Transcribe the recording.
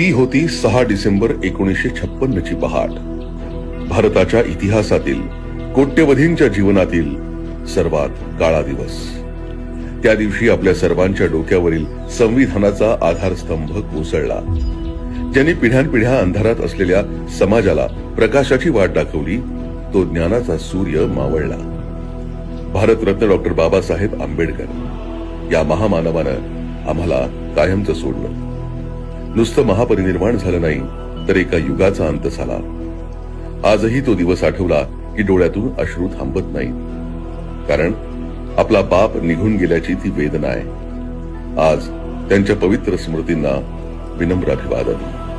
ती होती सहा डिसेंबर एकोणीसशे छप्पन्न ची पहाट. भारताच्या इतिहासातील कोट्यवधींच्या जीवनातील सर्वात काळा दिवस. त्या दिवशी आपल्या सर्वांच्या डोक्यावरील संविधानाचा आधारस्तंभ कोसळला. ज्यांनी पिढ्यानपिढ्या अंधारात असलेल्या समाजाला प्रकाशाची वाट दाखवली तो ज्ञानाचा सूर्य मावळला. भारतरत्न डॉक्टर बाबासाहेब आंबेडकर या महामानवानं आम्हाला कायमचं सोडलं. नुसतं महापरिनिर्वाण झालं नाही तर एका युगाचा अंत झाला. आजही तो दिवस आठवला की डोळ्यातून अश्रू थांबत नाही कारण आपला बाप निघून गेल्याची ती वेदना आहे. आज त्यांच्या पवित्र स्मृतींना विनम्र अभिवादन.